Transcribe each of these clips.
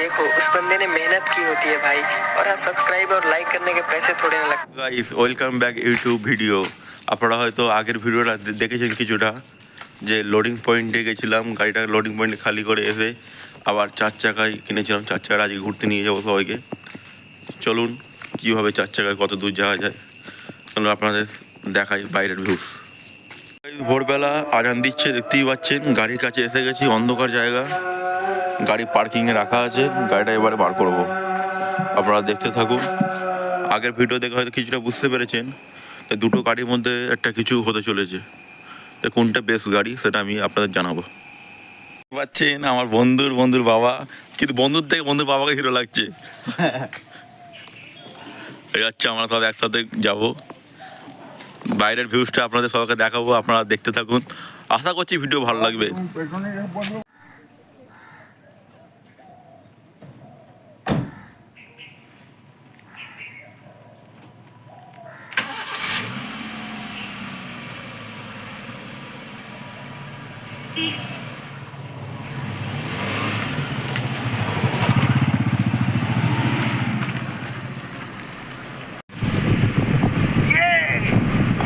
देखो उस बंदे ने मेहनत की होती है भाई और हाँ सब्सक्राइब और लाइक करने के पैसे थोड़े ना लगते guys welcome back YouTube video আপনারা হয়তো আগের ভিডিওটা দে- দেখেছেন কিছুটা যে লোডিং পয়েন্টে গেছিলাম গাড়িটা লোডিং পয়েন্টে খালি করে এসে আবার চার চাকায় কিনেছিলাম চার চাকায় আজকে ঘুরতে নিয়ে যাবো সবাইকে চলুন কীভাবে চার চাকায় কত দূর যাওয়া যায় চলুন আপনাদের দেখাই বাইরের ভিউস ভোরবেলা আজান দিচ্ছে দেখতেই পাচ্ছেন গাড়ির কাছে এসে গেছি অন্ধকার জায়গা গাড়ি পার্কিংয়ে রাখা আছে, গাড়িটা এবারে বার করব। আপনারা দেখতে থাকুন। আগের ভিডিও দেখে হয়তো কিছুটা বুঝতে পেরেছেন দুটো গাড়ির মধ্যে একটা কিছু হতে চলেছে। কোনটা বেস্ট গাড়ি সেটা আমি আপনাদের জানাব। পাচ্ছেন আমার বন্ধুর বন্ধুর বাবা, কিন্তু বন্ধুর থেকে বন্ধুর বাবাকে হিরো লাগছে। এই হচ্ছে আমরা সব একসাথে যাব। বাইরের ভিউজটা আপনাদের সবাইকে দেখাবো, আপনারা দেখতে থাকুন। আশা করছি ভিডিও ভালো লাগবে।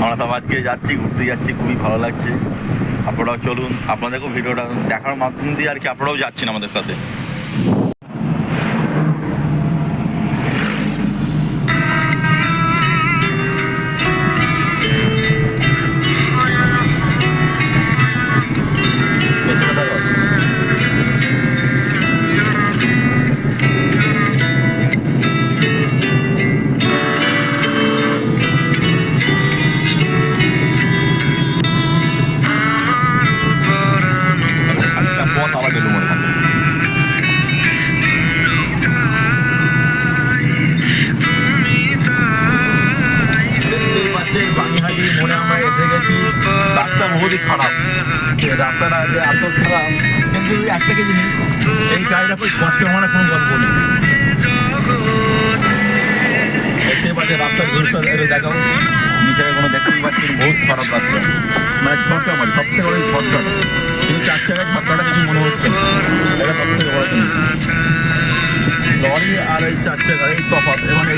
আমরা যাচ্ছি, ঘুরতে যাচ্ছি, খুবই ভালো লাগছে। আপনারাও চলুন, আপনাদেরকেও ভিডিওটা দেখার মাধ্যম দিয়ে আর কি আপনারাও যাচ্ছেন আমাদের সাথে। রাস্তা বহুতই খারাপ। রাস্তাটা যে এত খারাপ, কিন্তু একটা কি জিনিস? এই গাড়িটা খুব কষ্ট হওয়ার কোনো গল্প নেই। দেখতেই পাচ্ছেন বহুত খারাপ রাস্তা। মানে মনে হচ্ছে লরি আর এই চার চাকার এই তফাৎ মানে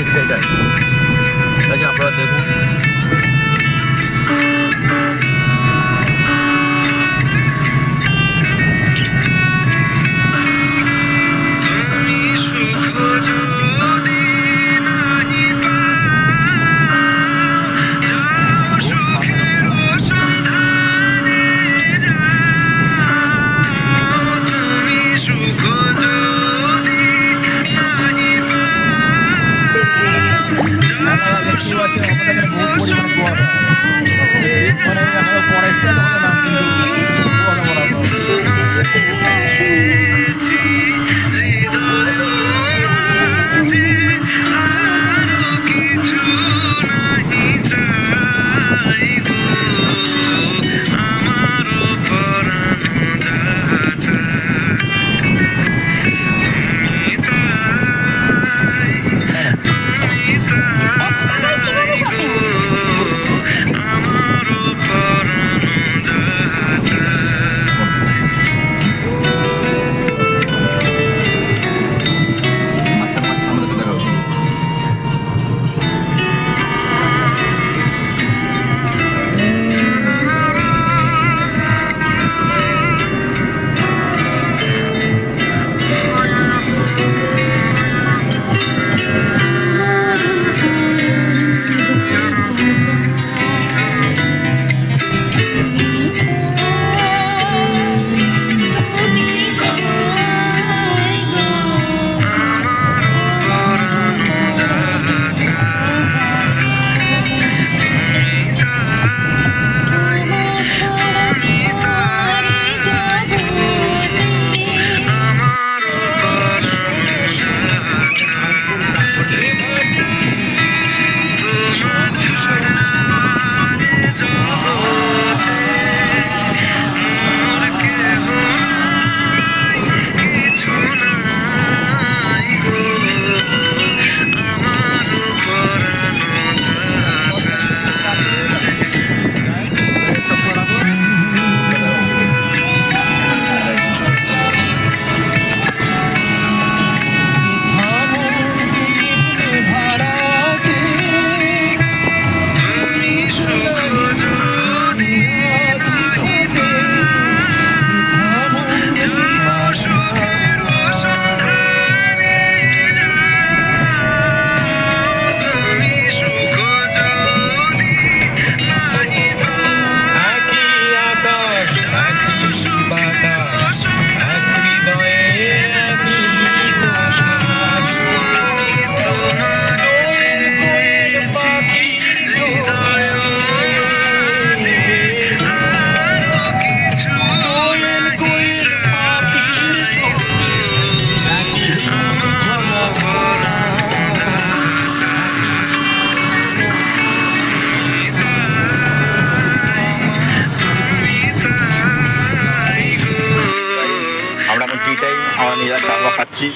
খাচ্ছি।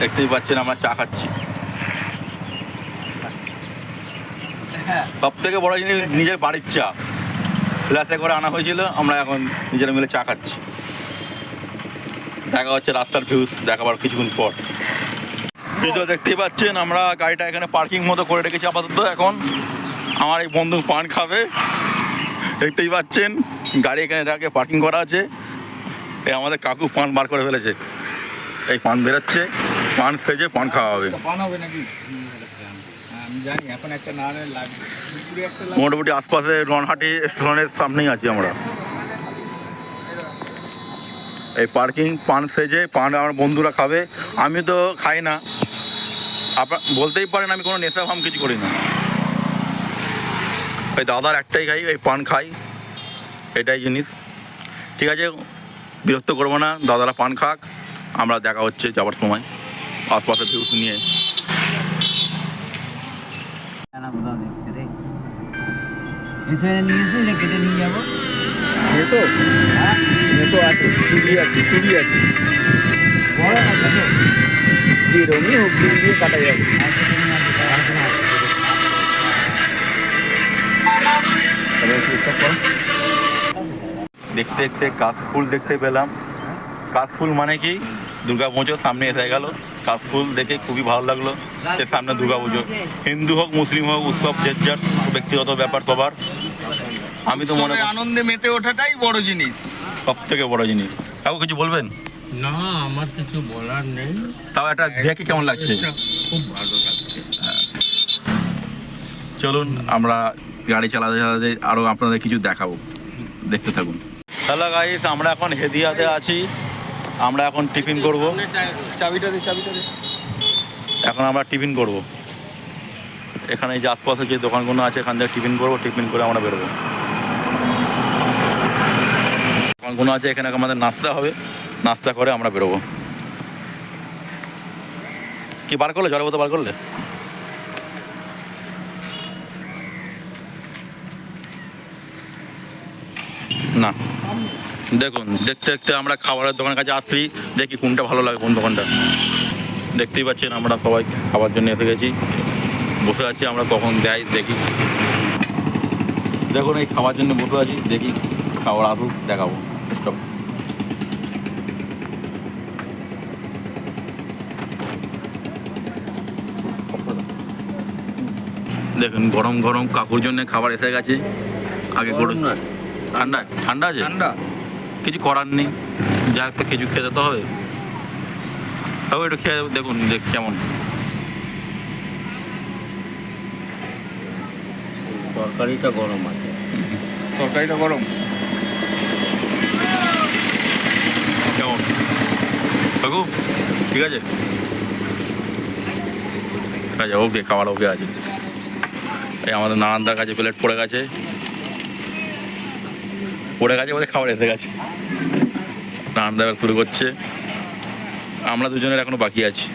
দেখতেই পাচ্ছেন, আমরা চা খাচ্ছি। সব থেকে বড় জিনিস নিজের বাড়ির চা। গ্লাসে করে আনা হয়েছিল, আমরা এখন নিজেরা মিলে চা খাচ্ছি। দেখা হচ্ছে রাস্তার ভিউজ দেখাবার কিছুক্ষণ পর। ভিডিও দেখতেই পাচ্ছেন, আমরা গাড়িটা এখানে পার্কিং মতো করে রেখেছি আপাতত এখন। আমার এই বন্ধু পান খাবে। দেখতেই পাচ্ছেন, গাড়ি এখানে রাখে পার্কিং করা আছে। এই আমাদের কাকু পান বার করে ফেলেছে। এই পান বেরোচ্ছে পান সেজে পান খাওয়া হবে। পান হবে নাকি? লাগবে। মোটামুটি আশপাশে রনহাটি স্টেশনের সামনেই আছি আমরা। এই পার্কিং পান সেজে পান আমার বন্ধুরা খাবে। আমি তো খাই না। আপনার বলতেই পারেন আমি কোনো নেশা ফাম কিছু করি না। ওই দাদার একটাই খাই এই পান খাই। এটাই জিনিস। ঠিক আছে বিরক্ত করব না দাদারা পান খাক আমরা দেখা হচ্ছে যাওয়ার সময়। আশপাশে ভিউস নিয়ে। না কোথাও দেখতে রে। এসে নিয়ে এসে যে কেটে নিয়ে যাব। এসো? হ্যাঁ? যেরমই হোক দিয়ে কাটা যাবে। চেষ্টা করো। দেখতে দেখতে কাশফুল দেখতে পেলাম। কাশফুল মানে কি? দুর্গা পুজো সামনে এসে গেল। কাশফুল দেখে খুবই ভালো লাগল যে সামনে দুর্গা পুজো। হিন্দু হোক মুসলিম হোক উৎসব যে যার ব্যক্তিগত ব্যাপার সবার। আমি তো মনে আনন্দে মেতে ওঠাটাই বড় জিনিস। সব থেকে বড় জিনিস। কাউ কিছু বলবেন? না আমার কিছু বলার নেই। তাও এটা দেখে কেমন লাগছে? খুব ভালো লাগছে। চলুন আমরা গাড়ি চালাতে চালাতে আরও আপনাদের কিছু দেখাবো। দেখতে থাকুন। হ্যালো গাইস আমরা এখন হেদিয়াতে আছি। আমরা এখন টিফিন করব। চাবিটা দে চাবিটা দে। এখন আমরা টিফিন করব। এখানে যে আশপাশে যে দোকানগুলো আছে এখান থেকে টিফিন করব টিফিন করে আমরা বেরোবো। দোকানগুলো আছে এখানে আমাদের নাস্তা হবে। নাস্তা করে আমরা বেরোবো। কি বার করলে? জলের বোতল বার করলে? না। দেখুন দেখতে দেখতে আমরা খাবারের দোকানের কাছে আসছি দেখি কোনটা ভালো লাগে কোন দোকানটা। দেখতেই পাচ্ছেন আমরা সবাই খাবার জন্য এসে গেছি। বসে আছি আমরা কখন দেয় দেখি। দেখুন এই খাবার জন্য বসে আছি দেখি খাবার আসুক দেখাবো। Stop. দেখুন গরম গরম কাকুর জন্য খাবার এসে গেছে। আগে গরম ঠান্ডা? ঠান্ডা আছে? ঠান্ডা। কিছু করার নেই। যা একটা খেজুর খেতে তো হবে। তবে একটু খেয়ে দেখুন দেখ কেমন। তরকারিটা গরম আছে। তরকারিটা গরম? কেমন? কাকু ঠিক আছে? ঠিক আছে ওকে খাবার ওকে আছে। এই আমাদের নানানদার কাছে প্লেট পড়ে গেছে। পড়ে গেছে বলে খাবার এসে গেছে। নানানদা এবার শুরু করছে। আমরা দুজনের এখনও বাকি আছি।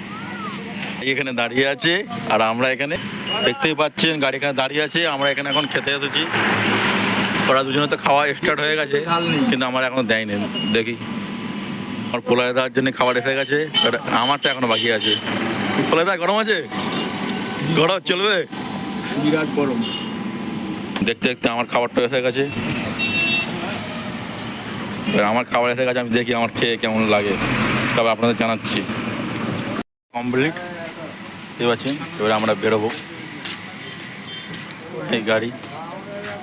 এখানে দাঁড়িয়ে আছে আর আমরা এখানে দেখতেই পাচ্ছেন গাড়ি এখানে দাঁড়িয়ে আছে। আমরা এখানে এখন খেতে এসেছি। ওরা দুজনে তো খাওয়া স্টার্ট হয়ে গেছে কিন্তু আমার এখনও দেয়নি। দেখি। আমার পোলায় দেওয়ার জন্য খাবার এসে গেছে আমারটা এখনও বাকি আছে। পোলায় দা গরম আছে? গরম চলবে? বিরাট গরম। দেখতে দেখতে আমার খাবারটা এসে গেছে। আমার খাবার এসে গেছে আমি দেখি আমার খেয়ে কেমন লাগে। তবে আপনাদের জানাচ্ছি। কমপ্লিট ঠিক আছে এবারে আমরা বেরোবো। এই গাড়ি,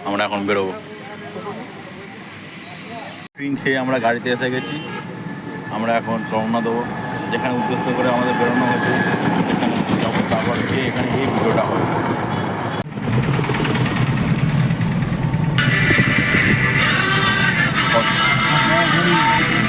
আমরা এখন বেরোবো। টিফিন খেয়ে আমরা গাড়িতে এসে গেছি। আমরা এখন রওনা দেবো। যেখানে উদ্দেশ্য করে আমাদের বেরোনো হয়েছে, সেখানে তারপর এখানে এই ভিডিওটা হবে। Amen.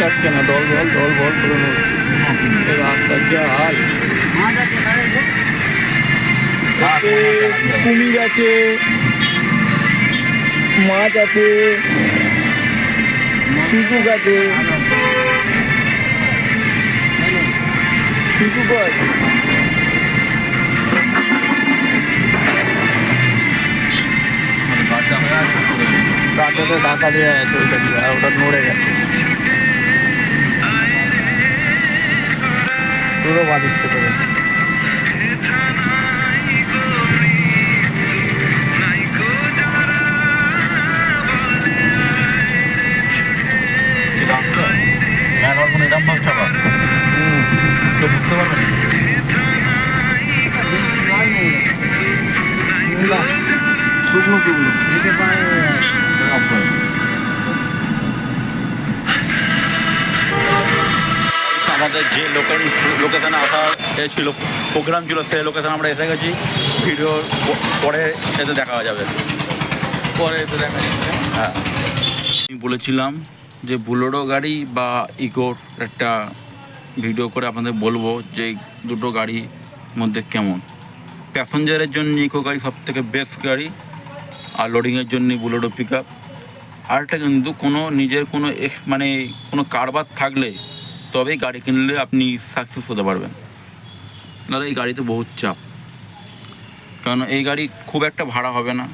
কাটছে না দল বল দল বল করে এই রাস্তার যা হাল কুমির আছে মাছ আছে শুশুক আছে। শুশুক আছে। গাছটাতে ঢাকা দেওয়া আছে ওইটা দিয়ে আর ওটা নড়ে গেছে। তোরও বাঁধিচ্ছে তোকে শুকনো শুকনো যেতে আমাদের যে লোকেশন লোকেশানে আসা ছিল প্রোগ্রাম ছিল সেই লোকেশানে আমরা এসে গেছি। ভিডিওর প- পরে এতে দেখা যাবে। পরে তো দেখা যাচ্ছে হ্যাঁ। আমি বলেছিলাম যে বুলোরো গাড়ি বা ইকোর একটা ভিডিও করে আপনাদের বলব যে দুটো গাড়ির মধ্যে কেমন। প্যাসেঞ্জারের জন্য ইকো গাড়ি সব থেকে বেস্ট গাড়ি আর লোডিংয়ের জন্য বুলোরো পিক আপ আরেকটা কিন্তু কোনো নিজের কোনো এক্স মানে কোনো কারবার থাকলে তবেই গাড়ি কিনলে আপনি সাকসেস হতে পারবেন। নাহলে এই গাড়িতে বহুত চাপ। কারণ এই গাড়ি খুব একটা ভাড়া হবে না।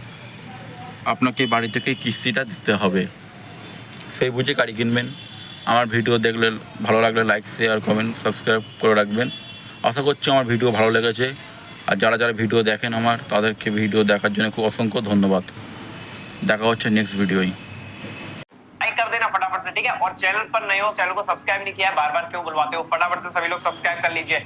আপনাকে বাড়ি থেকে কিস্তিটা দিতে হবে। সেই বুঝে গাড়ি কিনবেন। আমার ভিডিও দেখলে ভালো লাগলে লাইক শেয়ার কমেন্ট সাবস্ক্রাইব করে রাখবেন। আশা করছি আমার ভিডিও ভালো লেগেছে। আর যারা যারা ভিডিও দেখেন আমার, তাদেরকে ভিডিও দেখার জন্য খুব অসংখ্য ধন্যবাদ। দেখা হচ্ছে নেক্সট ভিডিওই ठीक है? और चैनल पर नए हो, चैनल को सब्सक्राइब नहीं किया बार बार क्यों बुलवाते हो? फटाफट से सभी लोग सब्सक्राइब कर लीजिए।